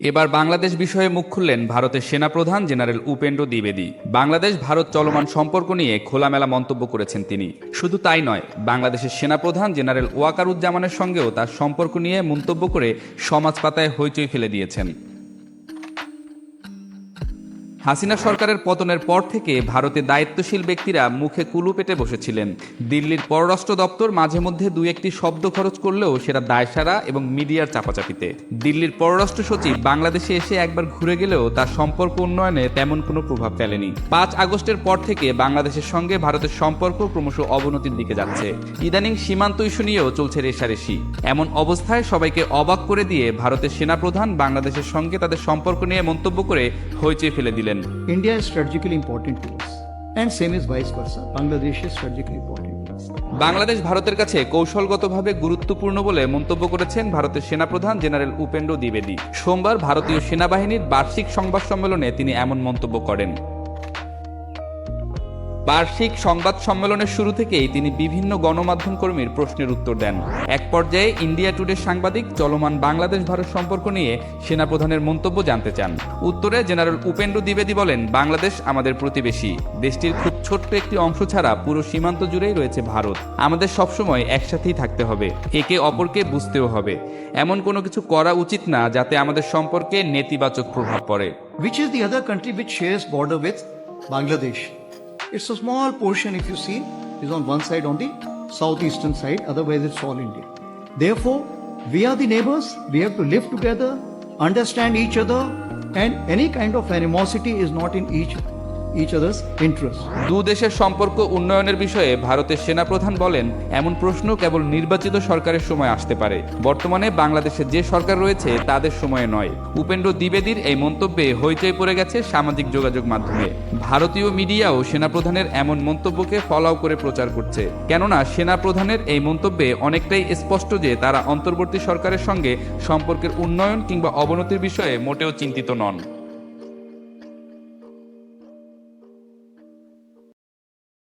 এবার বাংলাদেশ বিষয়ে মুখ খুললেন ভারতের সেনাপ্রধান জেনারেল উপেন্দ্র দ্বিবেদী। বাংলাদেশ, ভারত চলমান সম্পর্ক নিয়ে খোলামেলা মন্তব্য করেছেন তিনি। শুধু তাই নয়, বাংলাদেশের সেনাপ্রধান জেনারেল ওয়াকারুজ্জামানের সঙ্গেও তার সম্পর্ক নিয়ে মন্তব্য করে সমাজ পাতায় হইচই ফেলে দিয়েছেন। হাসিনা সরকারের পতনের পর থেকে ভারতে দায়িত্বশীল ব্যক্তিরা মুখে কুলু পেটে বসেছিলেন। দিল্লির পররাষ্ট্র দপ্তর মাঝে মধ্যে দুই একটি শব্দ খরচ করলেও সেটা দায়সারা এবং মিডিয়ার চাপাচাপিতে। দিল্লির পররাষ্ট্র সচিব বাংলাদেশে এসে একবার ঘুরে গেলেও তার সম্পর্ক উন্নয়নে তেমন কোনো প্রভাব ফেলেনি। পাঁচ আগস্টের পর থেকে বাংলাদেশের সঙ্গে ভারতের সম্পর্ক ক্রমশ অবনতির দিকে যাচ্ছে। ইদানিং সীমান্ত ইস্যু নিয়েও চলছে রেশারেশি। এমন অবস্থায় সবাইকে অবাক করে দিয়ে ভারতের সেনাপ্রধান বাংলাদেশের সঙ্গে তাদের সম্পর্ক নিয়ে মন্তব্য করে হইচই ফেলে দিলেন। India India is strategically important same is vice versa. Bangladesh is strategically important to Bangladesh ভারতের কাছে কৌশলগতভাবে গুরুত্বপূর্ণ বলে মন্তব্য করেছেন ভারতের সেনাপ্রধান জেনারেল উপেন্দ্র দ্বিবেদী। সোমবার ভারতীয় সেনাবাহিনীর বার্ষিক সংবাদ সম্মেলনে তিনি এমন মন্তব্য করেন। বার্ষিক সংবাদ সম্মেলনের শুরু থেকেই তিনি বিভিন্ন গণমাধ্যম কর্মীর প্রশ্নের উত্তর দেন। এক পর্যায়ে ইন্ডিয়া টুডে সাংবাদিক, চলমান বাংলাদেশ ভারত সম্পর্ক নিয়ে সেনাপ্রধানের মন্তব্য জানতে চান। উত্তরে জেনারেল উপেন্দ্র দ্বিবেদী বলেন, বাংলাদেশ আমাদের প্রতিবেশী। দেশটির খুব ছোট্ট একটি অংশ ছাড়া পুরো সীমান্ত জুড়েই রয়েছে ভারত। আমাদের সবসময় একসাথেই থাকতে হবে। একে অপরকে বুঝতেও হবে। এমন কোনো কিছু করা উচিত না যাতে আমাদের সম্পর্কে নেতিবাচক প্রভাব পড়ে। Which is the other country which shares border with? Bangladesh? It's a small portion, if you see, is on one side on the southeastern side, otherwise, it's all India. Therefore, we are the neighbors, we have to live together, understand each other, and any kind of animosity is not in each, interest. দু দেশের সম্পর্ক উন্নয়নের বিষয়ে ভারতের সেনাপ্রধান বলেন, এমন প্রশ্ন কেবল নির্বাচিত সরকারের সময় আসতে পারে। বর্তমানে বাংলাদেশে যে সরকার রয়েছে, তাদের সময়ে নয়। উপেন্দ্র দ্বিবেদীর এই মন্তব্যে হইচই পড়ে গেছে সামাজিক যোগাযোগ মাধ্যমে। ভারতীয় মিডিয়াও সেনাপ্রধানের এমন মন্তব্যকে ফলাও করে প্রচার করছে। কেননা, সেনাপ্রধানের এই মন্তব্যে অনেকটাই স্পষ্ট যে তারা অন্তর্বর্তী সরকারের সঙ্গে সম্পর্কের উন্নয়ন কিংবা অবনতির বিষয়ে মোটেও চিন্তিত নন।